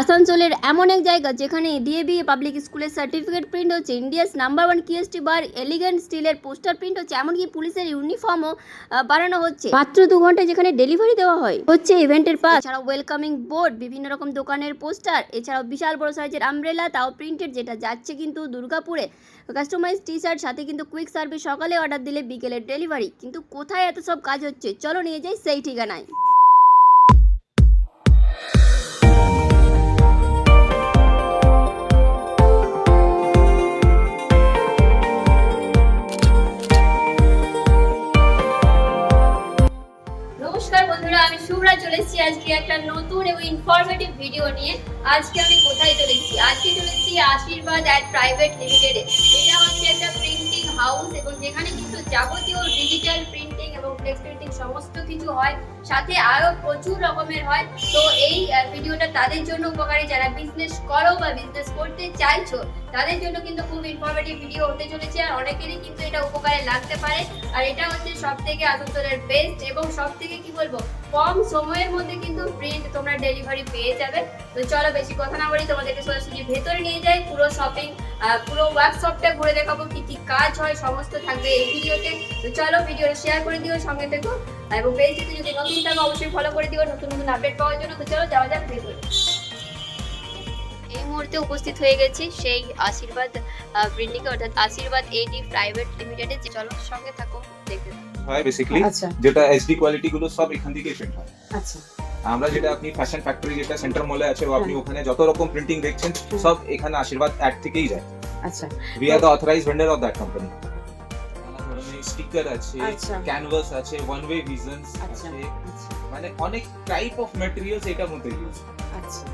আসানসোলের এমন এক জায়গা যেখানে ডিএবি পাবলিক স্কুলের সার্টিফিকেট প্রিন্ট হচ্ছে ইন্ডিয়াস নাম্বার ওয়ান কিএসটি বার এলিগেন্ট স্টিলের পোস্টার প্রিন্ট হচ্ছে, এমনকি পুলিশের ইউনিফর্মও বানানো হচ্ছে। মাত্র দু ঘন্টায় যেখানে ডেলিভারি দেওয়া হয়, হচ্ছে ইভেন্টের পাস এছাড়াও ওয়েলকামিং বোর্ড বিভিন্ন রকম দোকানের পোস্টার এছাড়াও বিশাল বড় সাইজের আমব্রেলা তাও প্রিন্টেড যেটা যাচ্ছে কিন্তু দুর্গাপুরে। কাস্টমাইজ টি শার্ট সাথে কিন্তু কুইক সার্ভিস সকালে অর্ডার দিলে বিকেলের ডেলিভারি কিন্তু কোথায় এত সব কাজ হচ্ছে? চলো নিয়ে যাই সেই ঠিকানায়। আজকে একটা নতুন এবং ইনফরমেটিভ ভিডিও নিয়ে আজকে আমি কোথায় চলেছি? আজকে চলেছি আশীর্বাদ অ্যাট প্রাইভেট লিমিটেডে এটা হচ্ছে একটা প্রিন্টিং হাউস এবং যেখানে কিন্তু যাবতীয় ডিজিটাল প্রিন্টিং এবং ফ্লেক্স প্রিন্টিং সমস্ত কিছু হয়, সাথে আরও প্রচুর রকমের হয়। তো এই ভিডিওটা তাদের জন্য উপকারী। যারা বিজনেস করো বা বিজনেস করতে চাইছো, তাদের জন্য কিন্তু খুব ইনফরমেটিভ ভিডিও হতে চলেছে আর অনেকেরই কিন্তু এটা উপকারে লাগতে পারে। আর এটা হচ্ছে সব থেকে আসানসোলের বেস্ট এবং সব থেকে কি বলব, কম সময়ের মধ্যে কিন্তু প্রিন্ট তোমরা ডেলিভারি পেয়ে যাবে। তো চলো বেশি কথা না বলি, তোমাদেরকে সোজাসুজি ভেতরে নিয়ে যাই, পুরো শপিং পুরো ওয়ার্কশপটা ঘুরে দেখাবো কি কি কাজ হয়, সমস্ত থাকবে এই ভিডিওতে তো চলো ভিডিওটা শেয়ার করে দিও সঙ্গে থেকো। এবং পেজটিতে যদি নতুন থাকো অবশ্যই ফলো করে দিও নতুন নতুন আপডেট পাওয়ার জন্য। তো চলো যাওয়া যাক ভেতরে। এই মুহূর্তে উপস্থিত হয়ে গেছি সেই আশীর্বাদ প্রিন্টিং অর্থাৎ আশীর্বাদ এইটি প্রাইভেট লিমিটেডে যে চলো সঙ্গে থাকো দেখতে। হয় বেসিক্যালি আচ্ছা। যেটা এইচডি কোয়ালিটি গুলো সব এখান থেকে প্রিন্ট হয়। আচ্ছা। আমরা যেটা আপনি ফ্যাশন ফ্যাক্টরি যেটা সেন্টার মলে আছে ও আপনি হ্যাঁ। ওখানে যত রকম প্রিন্টিং দেখছেন সব এখানে আশীর্বাদ অ্যাড থেকেই যায়। আচ্ছা। We are the authorise vendor of that company sticker আছে আচ্ছা। ক্যানভাস আছে ওয়ান ওয়ে ভিজনস আচ্ছা আছে। আচ্ছা। মানে অনেক টাইপ অফ ম্যাটেরিয়ালস এটার মধ্যে ইউজ আচ্ছা।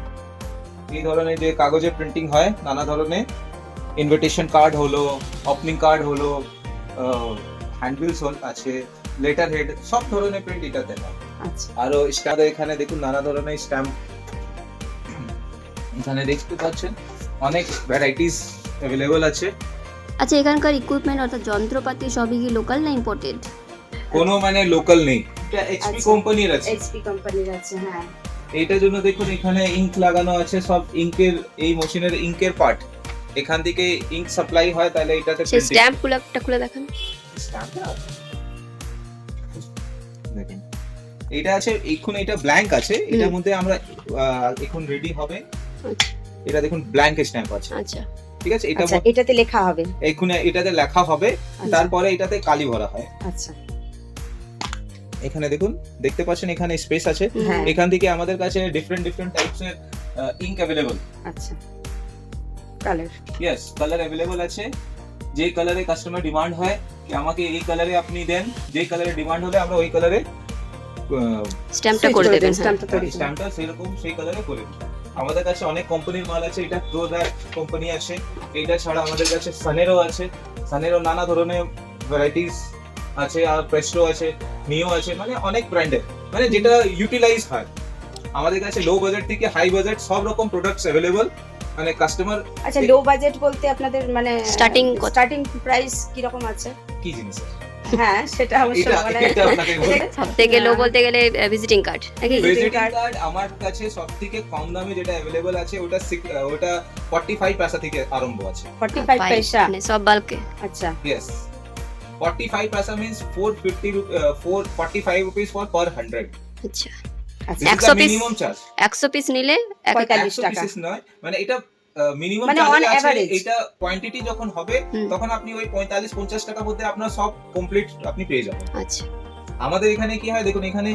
এই ধরনের যে কাগজে প্রিন্টিং হয় নানা ধরনের। ইনভিটেশন কার্ড হলো ওপেনিং কার্ড হলো হ্যান্ডবিলস আছে লেটার হেড সব ধরনের প্রিন্ট এটাতে হয়। আচ্ছা। আরও স্ট্যাম্প এখানে দেখুন নানা ধরনের স্ট্যাম্প এখানে দেখতে পাচ্ছেন অনেক ভ্যারাইটিস অ্যাভেলেবল আছে। আচ্ছা এখানকার ইকুইপমেন্ট অর্থাৎ যন্ত্রপাতি সবই কি লোকাল না ইম্পোর্টেড কোনো মানে লোকাল নেই। এটা এইচপি আচ্ছা। কোম্পানির আছে। এইচপি কোম্পানির আছে হ্যাঁ। এইটার জন্য দেখুন এখানে ইঙ্ক লাগানো আছে সব ইঙ্কের এই মেশিনের ইঙ্কের পার্ট এখান থেকে ইঙ্ক সাপ্লাই হয় তাহলে এটাতে সেই স্ট্যাম্প গুলোটা খুলে দেখান। এটা আছে এখন এটা ব্ল্যাঙ্ক আছে। এটার মধ্যে আমরা আহ, এখন রেডি হবে। আচ্ছা। এটা দেখুন ব্ল্যাঙ্ক স্ট্যাম্প আছে। আচ্ছা। ঠিক আছে? এটা আচ্ছা এটাতে লেখা হবে। এখন এটাতে লেখা হবে আচ্ছা, তারপরে এটাতে কালি ভরা হয়। আচ্ছা। এখানে দেখুন দেখতে পাচ্ছেন এখানে স্পেস আছে। হ্যাঁ। এখান থেকে আমাদের কাছে ডিফারেন্ট ডিফারেন্ট টাইপস এর ইঙ্ক অ্যাভেলেবল আচ্ছা। কালার ইয়েস কালার অ্যাভেলেবল আছে। যে কালারে কাস্টমার ডিমান্ড হয় কি আমাকে এই কালারে আপনি দেন যে কালারে ডিমান্ড হলে আমরা ওই কালারে স্ট্যাম্পটা করে দেবেন। স্ট্যাম্পটা তৈরি স্ট্যাম্পটা সেরকম সেই কালারে করে দিই আমাদের কাছে অনেক কোম্পানির মাল আছে এটা প্রোডাক্ট কোম্পানি আছে এটা ছাড়া আমাদের কাছে সানেরও আছে। সানেরও নানা ধরনের ভ্যারাইটিস আছে আর প্রেস্টো আছে মিও আছে মানে অনেক ব্র্যান্ডের মানে যেটা ইউটিলাইজ হয়। আমাদের কাছে লো বাজেট থেকে হাই বাজেট সব রকম প্রোডাক্টস অ্যাভেলেবল মানে কাস্টমার আচ্ছা লো বাজেট বলতে আপনাদের মানে স্টার্টিং স্টার্টিং প্রাইস কি রকম আছে? কি জিনিস আছে? হ্যাঁ সেটা অবশ্য বলা এটা সব থেকে লো বলতে গেলে ভিজিটিং কার্ড নাকি? ভিজিটিং কার্ড আমার কাছে সব থেকে কম দামে যেটা অ্যাভেলেবল আছে ওটা ওটা 45 পয়সা থেকে আরম্ভ আছে। 45 পয়সা মানে সব বাল্কে আচ্ছা। Yes. 45 paisa means 450 ru- uh, 445 rupees for per 100. আচ্ছা। আচ্ছা। This is একশো the piece? একশো পিস নিলে এক- 45 100 টাকা। নয় মানে এটা মিনিমাম মানে average। এটা কোয়ান্টিটি যখন হবে তখন আপনি ওই 45 50 টাকার মধ্যে আপনার সব কমপ্লিট আপনি পেয়ে যাবেন। আচ্ছা। আমাদের এখানে কি হয় দেখুন এখানে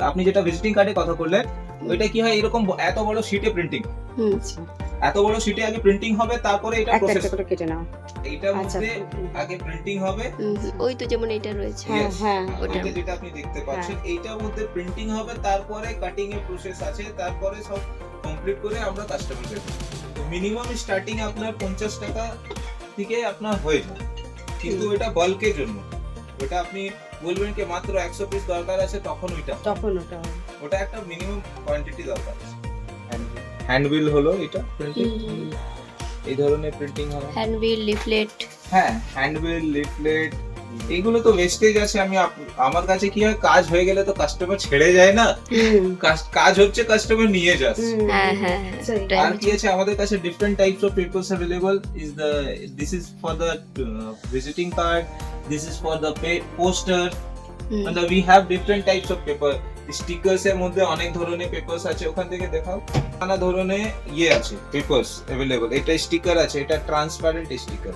আপনি যেটা ভিজিটিং কার্ডে কথা বললেন ওইটা কি হয় এরকম এত বড় শিটে প্রিন্টিং আচ্ছা এত বড় শিটে আগে প্রিন্টিং হবে তারপরে এটা প্রসেস একটা করে কেটে নাও। এইটার আচ্ছা মধ্যে আগে প্রিন্টিং হবে। ওই তো যেমন এটা রয়েছে। হ্যাঁ হ্যাঁ ওটা। যেটা আপনি দেখতে পাচ্ছেন এইটার মধ্যে প্রিন্টিং হবে তারপরে কাটিং এর প্রসেস আছে তারপরে সব কমপ্লিট করে আমরা কাস্টমার দেবো মিনিমাম স্টার্টিং আপনার পঞ্চাশ টাকা থেকে আপনার হয়ে যায়। কিন্তু এটা বাল্কের জন্য। ওটা আপনি বলবেন কি মাত্র একশো পিস দরকার আছে তখন ওইটা তখন ওটা। ওটা একটা মিনিমাম কোয়ান্টিটি দরকার আছে। হ্যান্ডবিল হলো এটা প্রিন্টিং এই ধরনের প্রিন্টিং হবে। হ্যান্ডবিল লিফলেট হ্যাঁ হ্যান্ডবিল লিফলেট এগুলো তো ওয়েস্টেজ আছে আমি আমার কাছে কি হয় কাজ হয়ে গেলে তো কাস্টমার ছেড়ে যায় না? কাজ হচ্ছে কাস্টমার নিয়ে যাস হ্যাঁ, হ্যাঁ, হ্যাঁ, আর কি আছে আমাদের কাছে different types of papers available is the this is for the visiting card this is for the poster মানে we have different types of paper stickers এর মধ্যে অনেক ধরনের পেপারস আছে ওখান থেকে দেখাও। নানা ধরনের ইয়ে আছে পেপারস অ্যাভেলেবল এটা স্টিকার আছে এটা ট্রান্সপারেন্ট স্টিকার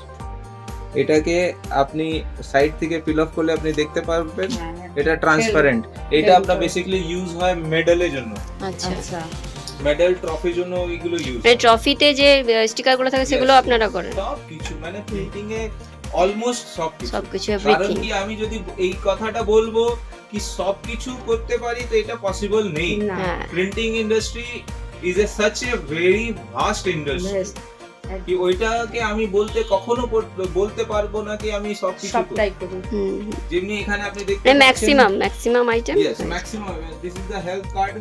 এটাকে আপনি সাইড থেকে ফিল আপ করলে আপনি দেখতে পারবেন হ্যাঁ, এটা ট্রান্সপারেন্ট এটা আপনার। বেসিক্যালি ইউজ হয় মেডেলের জন্য। আচ্ছা। আচ্ছা। মেডেল ট্রফির জন্য ওইগুলো ইউজ মানে ট্রফিতে যে স্টিকারগুলো থাকে সেগুলো আপনারা করেন। সব কিছু মানে প্রিন্টিং এ অলমোস্ট সব কিছু সবকিছু কারণ এভরিথিং কি আমি যদি এই কথাটা বলব কি সব কিছু করতে পারি তো এটা পসিবল নেই। হ্যাঁ। Printing industry is a such a very vast industry কি ওইটাকে আমি বলতে কখনো বলতে পারব না কি আমি সব কিছু সবটাই করি। হুম। হুম। যেমনি এখানে আপনি দেখতে maximum maximum item yes maximum this is the health card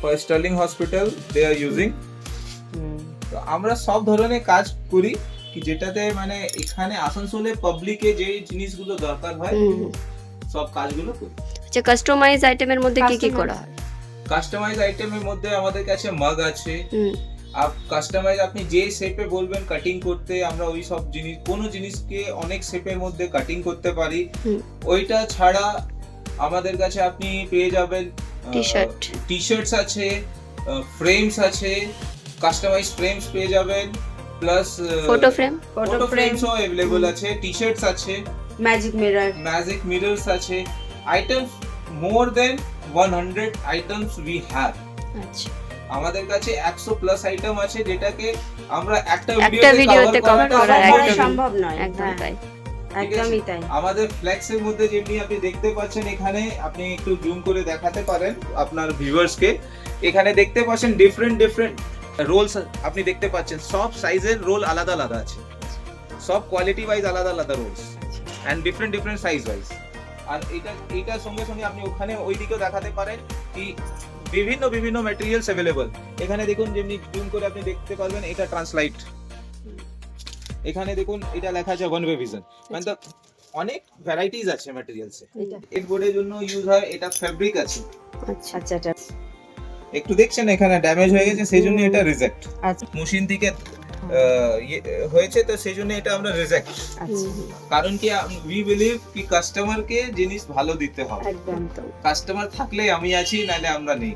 for Sterling hospital they are using hmm, তো আমরা সব ধরনের কাজ করি কি যেটাতে মানে এখানে আসানসোলে পাবলিকে যে জিনিসগুলো দরকার হয়। সব কাজগুলো করি। আচ্ছা কাস্টমাইজ আইটেমের মধ্যে কি কি করা হয়? কাস্টমাইজ আইটেমের মধ্যে আমাদের কাছে মাগ আছে। হুম। আপ কাস্টমাইজ আপনি যে শেপে বলবেন কাটিং করতে আমরা ওই সব জিনিস কোনো জিনিসকে অনেক শেপের মধ্যে কাটিং করতে পারি। ওইটা ছাড়া আমাদের কাছে আপনি পেয়ে যাবেন। টি শার্টস আছে ফ্রেমস আছে কাস্টমাইজ ফ্রেমস পেয়ে যাবেন প্লাস ফটো ফ্রেম ফটো ফ্রেমসও অ্যাভেলেবল আছে টি শার্টস আছে ম্যাজিক মিরর ম্যাজিক মিরর্স আছে। Items more than one hundred items we have আচ্ছা। আমাদের কাছে একশো প্লাস আইটেম আছে যেটাকে আমরা একটা ভিডিওতে cover করা সম্ভব নয় একদম হ্যাঁ, তাই। একদমই তাই। আমাদের ফ্লেক্সের মধ্যে যেমনি আপনি দেখতে পাচ্ছেন এখানে আপনি একটু জুম করে দেখাতে পারেন আপনার ভিউয়ার্স কে। এখানে দেখতে পাচ্ছেন ডিফারেন্ট ডিফারেন্ট রোলস আপনি দেখতে পাচ্ছেন। সব সাইজের রোল আলাদা আলাদা আছে। সব কোয়ালিটি ওয়াইজ আলাদা আলাদা rolls and different different size wise আর এটা এইটার সঙ্গে সঙ্গে আপনি ওখানে ওই দিকেও দেখাতে পারেন কি বিভিন্ন বিভিন্ন ম্যাটেরিয়ালস অ্যাভেলেবল এখানে দেখুন যেমনি জুম করে আপনি দেখতে পারবেন এটা ট্রান্সলাইট এখানে দেখুন এটা লেখা আছে ওয়ান ওয়ে ভিশন মানে তো অনেক ভ্যারাইটিস আছে ম্যাটেরিয়ালসে এটা। এর বোর্ডের জন্য ইউজ হয় এটা ফ্যাব্রিক আছে। আচ্ছা। আচ্ছা এটা। একটু দেখছেন এখানে ড্যামেজ হয়ে গেছে সেই জন্য এটা রিজেক্ট আচ্ছা। মেশিন থেকে হয়েছে তো সেই জন্য এটা আমরা রিজেক্ট আচ্ছা। কারণ কি উই বিলিভ কি কাস্টমারকে জিনিস ভালো দিতে হবে। কাস্টমার থাকলে আমি আছি নাহলে আমরা নেই।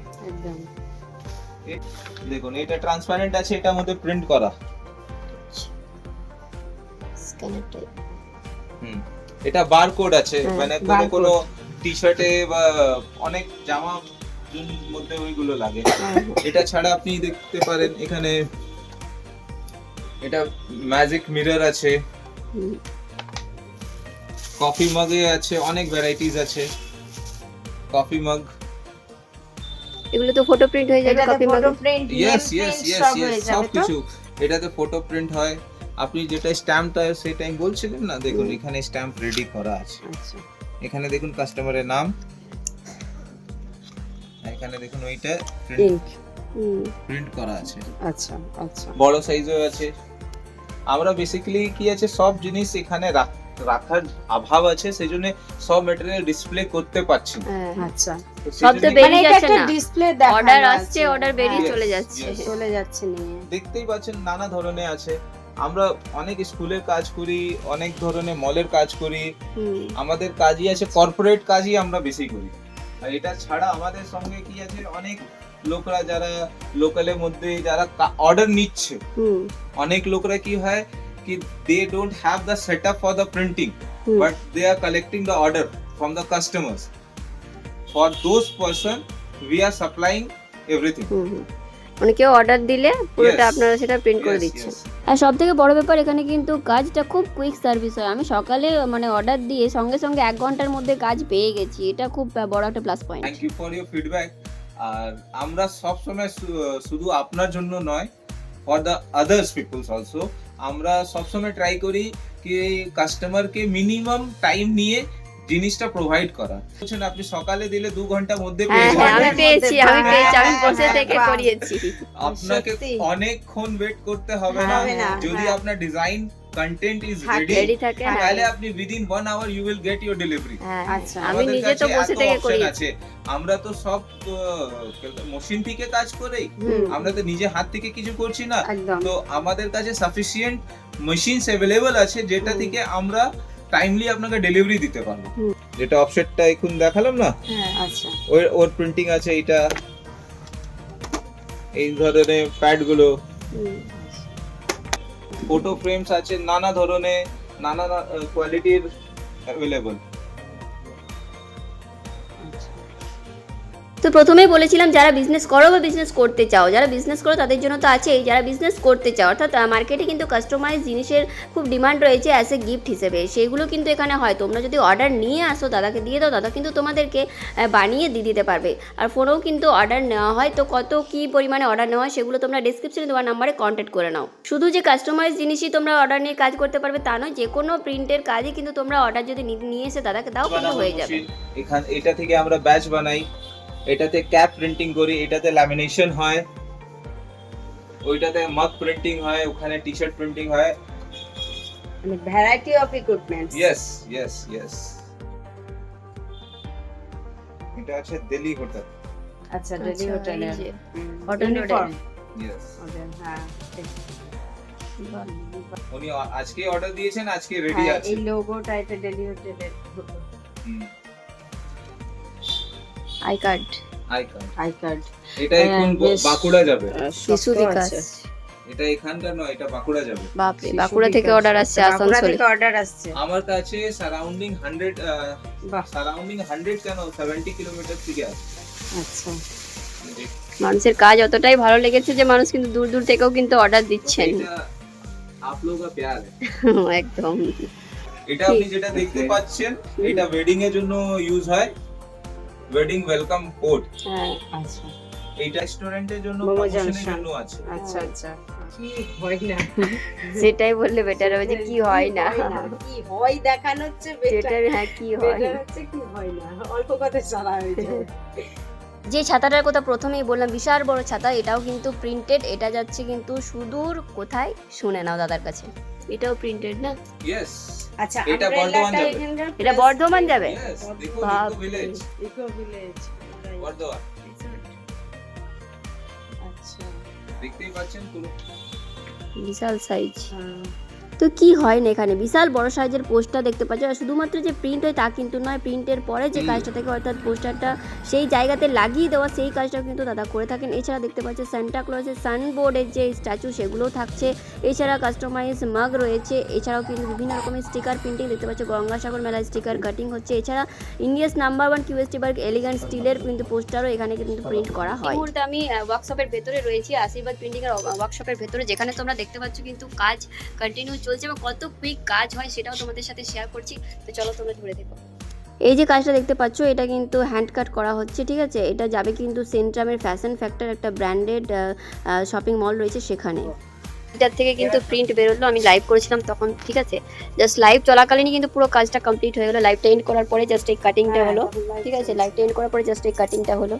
দেখুন এটা ট্রান্সপারেন্ট আছে এটা মধ্যে প্রিন্ট করা। হুম এটা বারকোড আছে হ্যাঁ, মানে কোনো। কোনো টি শার্টে বা অনেক জামা মধ্যে ওইগুলো লাগে। হ্যাঁ, এটা ছাড়া আপনি দেখতে পারেন এখানে এটা ম্যাজিক মিরর আছে। কফি মগে আছে অনেক ভ্যারাইটিস আছে। কফি মগ এগুলো তো ফটো প্রিন্ট হয়ে যাবে copy photo print yes yes yes yes সব কিছু। এটাতে ফটো প্রিন্ট হয়। আপনি যেটা স্ট্যাম্পটা সেটা আমি বলছিলেন না? দেখুন এখানে স্ট্যাম্প রেডি করা আছে। আচ্ছা। এখানে দেখুন কাস্টমারের নাম। এখানে দেখুন ওইটা প্রিন্ট প্রিন্ট করা আছে। আচ্ছা আচ্ছা। বড় সাইজও আছে। আমরা বেসিক্যালি কি আছে সব জিনিস এখানে রাখ- রাখার অভাব আছে সেই জন্য সব ম্যাটেরিয়াল ডিসপ্লে করতে পারছি না। হ্যাঁ আচ্ছা। সব তো বেরিয়ে মানে যাচ্ছে না। ডিসপ্লে দেখা অর্ডার আসছে অর্ডার বেরিয়ে চলে যাচ্ছে। চলে যাচ্ছে নিয়ে। দেখতেই পাচ্ছেন নানা ধরনের আছে। আমরা অনেক স্কুলের কাজ করি অনেক ধরনের মলের কাজ করি। আমাদের কাজই আছে কর্পোরেট কাজই আমরা বেশি করি। আর এটা ছাড়া আমাদের সঙ্গে কি আছে অনেক লোকরা যারা লোকালের মধ্যে যারা অর্ডার নিচ্ছে অনেক লোকরা কি হয় কি they don't have the set up for the printing are collecting the order from the customers. For those person, we are supplying everything. হুম, হুম। মানে কেউ অর্ডার দিলে পুরোটা. আপনারা সেটা প্রিন্ট করে দিচ্ছেন. আর সব থেকে বড় ব্যাপার এখানে কিন্তু কাজটা খুব কুইক সার্ভিস হয় আমি সকালে মানে অর্ডার দিয়ে সঙ্গে সঙ্গে এক ঘণ্টার মধ্যে কাজ পেয়ে গেছি এটা খুব বড় একটা plus point Thank you for your feedback. আর আমরা সবসময় শুধু আপনার জন্য নয় for the others peoples also আমরা সবসময় ট্রাই করি কি কাস্টমারকে মিনিমাম টাইম নিয়ে জিনিসটা প্রোভাইড করা। বলছেন আপনি সকালে দিলে দু ঘণ্টার মধ্যে হ্যাঁ পেয়ে হ্যাঁ আমি পেয়েছি আমি হ্যাঁ, পেয়েছি আমি বসে থেকে করিয়েছি। আপনাকে অনেকক্ষণ ওয়েট করতে হবে না? যদি। আপনার ডিজাইন কন্টেন্ট ইজ রেডি থাকে তাহলে আপনি within one hour you will get your delivery আচ্ছা, আমি নিজে তো বসে থেকে করি আছে। আমরা তো সব মেশিন থেকে কাজ করি। আমরা তো নিজে হাত থেকে কিছু করছি না। তো আমাদের কাছে সাফিসিয়েন্ট মেশিনস অ্যাভেলেবল আছে যেটা। থেকে আমরা টাইমলি আপনাকে ডেলিভারি দিতে পারব। যেটা অফসেটটা এখন দেখালাম না? হ্যাঁ আচ্ছা। ওর ওর প্রিন্টিং আছে এটা এই ধরনের প্যাডগুলো। ফটো ফ্রেমস আছে নানা ধরনের নানা কোয়ালিটির অ্যাভেলেবল তো প্রথমেই বলেছিলাম, যারা বিজনেস করো বা বিজনেস করতে চাও, যারা বিজনেস করো তাদের জন্য তো আছেই, যারা বিজনেস করতে চাও, অর্থাৎ মার্কেটে কিন্তু কাস্টমাইজ জিনিসের খুব ডিমান্ড রয়েছে অ্যাজ এ গিফট হিসেবে। সেগুলো কিন্তু এখানে হয়। তোমরা যদি অর্ডার নিয়ে আসো, দাদাকে দিয়ে দাও, দাদা কিন্তু তোমাদেরকে বানিয়ে দিয়ে দিতে পারবে। আর ফোনেও কিন্তু অর্ডার নেওয়া হয়। তো কত কী পরিমাণে অর্ডার নেওয়া হয় সেগুলো তোমরা ডিসক্রিপশনে তোমার নাম্বারে কন্ট্যাক্ট করে নাও। শুধু যে কাস্টমাইজ জিনিসই তোমরা অর্ডার নিয়ে কাজ করতে পারবে তা নয় যে কোনো প্রিন্টের কাজই কিন্তু তোমরা অর্ডার যদি নিয়ে এসে দাদাকে দাও, কিন্তু হয়ে যাবে। এখান, এটা থেকে আমরা ব্যাচ বানাই। এটাতে ক্যাপ প্রিন্টিং করি এটাতে ল্যামিনেশন হয় ওইটাতে মাগ প্রিন্টিং হয় ওখানে টি শার্ট প্রিন্টিং হয়। মানে variety of equipments yes yes yes এটা আছে দিল্লি হোটেল আচ্ছা দিল্লি হোটেলে এই ইউনিফর্ম ইয়েস হ্যাঁ উনি আজকে অর্ডার দিয়েছেন আজকে রেডি হ্যাঁ, আছে। এই লোগোটা এটা দিল্লি হোটেলের হুম, I card I card I card এটা এখন বাঁকুড়া যাবে। শিশু বিকাশ। এটা এখানকার নয় এটা বাঁকুড়া যাবে। বাপরে বাঁকুড়া থেকে অর্ডার আসছে আসানসোলে। থেকে অর্ডার আসছে। আমার কাছে সারাউন্ডিং 100 সারাউন্ডিং 100 কেন? 70 কিলোমিটার থেকে আচ্ছা। মানুষের কাজ অতটাই ভালো লেগেছে যে মানুষ কিন্তু দূর দূর থেকেও কিন্তু অর্ডার দিচ্ছেন। আপ লোগা প্যার। একদম। এটা আপনি যেটা দেখতে পাচ্ছেন এটা ওয়েডিং এর জন্য ইউজ হয়। ওয়েডিং ওয়েলকাম কোড হ্যাঁ। আচ্ছা। এইটা রেস্টুরেন্টের জন্য প্রমোশনের জন্য আছে। আচ্ছা আচ্ছা। কি হয় না। সেটাই বললে বেটার হবে যে কি হয় না। কি হয় দেখানো হচ্ছে বেটার হ্যাঁ কি হয়। বেটার হচ্ছে কি হয় না। অল্প কথা সারা হয়ে যায় যে ছাতাটার কথা প্রথমেই বললাম বিশাল বড় ছাতা এটাও কিন্তু প্রিন্টেড এটা যাচ্ছে কিন্তু সুদূর কোথায়? শুনে নাও দাদার কাছে। এটাও প্রিন্টেড না? ইয়েস আচ্ছা এটা বর্ধমান যাবে। এটা বর্ধমান যাবে? দেখো eco village eco village Bardhaman. আচ্ছা। দেখতেই পাচ্ছেন পুরো বিশাল সাইজ হ্যাঁ। তো কি হয় না এখানে? বিশাল বড় সাইজের পোস্টার দেখতে পাচ্ছ। আর শুধুমাত্র যে প্রিন্ট হয় তা কিন্তু নয় প্রিন্টের পরে যে কাজটা থাকে অর্থাৎ পোস্টারটা সেই জায়গাতে লাগিয়ে দেওয়া সেই কাজটাও কিন্তু দাদা করে থাকেন। এছাড়া দেখতে পাচ্ছ সান্টা ক্লজের সানবোর্ডের যে স্ট্যাচু সেগুলোও থাকছে। এছাড়া কাস্টমাইজ মাগ রয়েছে। এছাড়াও কিন্তু বিভিন্ন রকমের স্টিকার প্রিন্টিং দেখতে পাচ্ছ। গঙ্গাসাগর মেলায় স্টিকার কাটিং হচ্ছে। এছাড়া ইন্ডিয়াস নাম্বার ওয়ান কিউএসটি বার্গ এলিগান্ট স্টিলের কিন্তু পোস্টারও এখানে কিন্তু প্রিন্ট করা হয়। মুহূর্তে আমি ওয়ার্কশপের ভেতরে রয়েছি। আশীর্বাদ প্রিন্টিং এর ওয়ার্কশপের ভেতরে। যেখানে তোমরা দেখতে পাচ্ছ কিন্তু কাজ কন্টিনিউ চলছে এবং কত কুইক কাজ হয় সেটাও তোমাদের সাথে শেয়ার করছি। তো চলো তোমরা ধরে দেখো। এই যে কাজটা দেখতে পাচ্ছ এটা কিন্তু হ্যান্ড কাট করা হচ্ছে ঠিক আছে? এটা যাবে কিন্তু সেন্ট্রামের ফ্যাশন ফ্যাক্টর একটা ব্র্যান্ডেড শপিং মল রয়েছে সেখানে। এটার থেকে কিন্তু প্রিন্ট বেরোলো আমি লাইভ করেছিলাম তখন ঠিক আছে? জাস্ট লাইভ চলাকালীনই কিন্তু পুরো কাজটা কমপ্লিট হয়ে গেলো। লাইভটা এন্ড করার পরে জাস্ট এই কাটিংটা হলো ঠিক আছে? লাইভটা এন্ড করার পরে জাস্ট এই কাটিংটা হলো।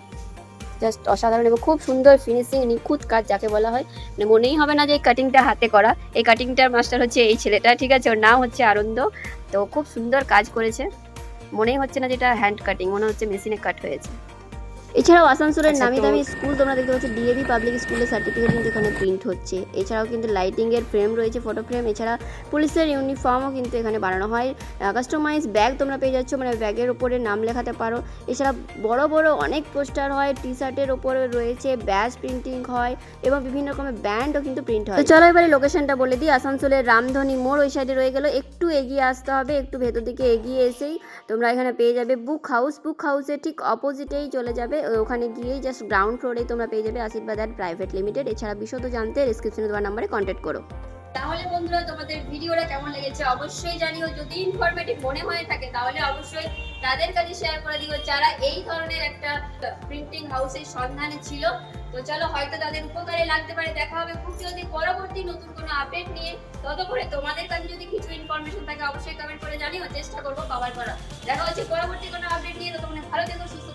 জাস্ট অসাধারণ এবং খুব সুন্দর ফিনিশিং নিখুঁত কাজ যাকে বলা হয়। মানে মনেই হবে না যে এই কাটিংটা হাতে করা। এই কাটিংটার মাস্টার হচ্ছে এই ছেলেটা, ঠিক আছে? ওর নাম হচ্ছে আনন্দ। তো খুব সুন্দর কাজ করেছে। মনেই হচ্ছে না যেটা হ্যান্ড কাটিং মনে হচ্ছে মেশিনে কাট হয়েছে। এছাড়াও আসানসোলের আচ্ছা, নামি দামি স্কুল তোমরা দেখতে পাচ্ছ ডিএভি পাবলিক স্কুলের সার্টিফিকেট কিন্তু এখানে প্রিন্ট হচ্ছে। এছাড়াও কিন্তু লাইটিংয়ের ফ্রেম রয়েছে ফটো ফ্রেম এছাড়া পুলিশের ইউনিফর্মও কিন্তু এখানে বানানো হয়। কাস্টমাইজ ব্যাগ তোমরা পেয়ে যাচ্ছ মানে ব্যাগের ওপরে নাম লেখাতে পারো। এছাড়া বড় বড় অনেক পোস্টার হয় টি শার্টের ওপরে রয়েছে ব্যাজ প্রিন্টিং হয় এবং বিভিন্ন রকমের ব্যান্ডও কিন্তু প্রিন্ট হয়। তো চলো এবারে লোকেশনটা বলে দিই। আসানসোলের রামধনী মোড় ওই সাইডে রয়ে গেল। একটু এগিয়ে আসতে হবে একটু ভেতর দিকে এগিয়ে এসেই তোমরা এখানে পেয়ে যাবে বুক হাউস বুক হাউসের ঠিক অপোজিটেই চলে যাবে। ওখানে গিয়েই জাস্ট গ্রাউন্ড ফ্লোরে তোমরা পেয়ে যাবে আশীর্বাদ অ্যাড প্রাইভেট লিমিটেড এছাড়া বিশদ জানতে ডিসক্রিপশনে দেওয়ার নাম্বারে কন্ট্যাক্ট করো। তাহলে বন্ধুরা, তোমাদের ভিডিওটা কেমন লেগেছে অবশ্যই জানিও। যদি ইনফরমেটিভ মনে হয়ে থাকে, তাহলে অবশ্যই তাদের কাছে শেয়ার করে দিও। যারা এই ধরনের একটা প্রিন্টিং হাউসের সন্ধানে ছিল, তো চলো হয়তো তাদের উপকারে লাগতে পারে। দেখা হবে খুব জলদি পরবর্তী নতুন কোনো আপডেট নিয়ে। ততক্ষণে তোমাদের কাছে যদি কিছু ইনফরমেশন থাকে, অবশ্যই কমেন্ট করে জানিও। চেষ্টা করব কভার করা দেখা হচ্ছে পরবর্তী কোনো আপডেট নিয়ে। তো ততক্ষণে ভালো থেকো, সুস্থ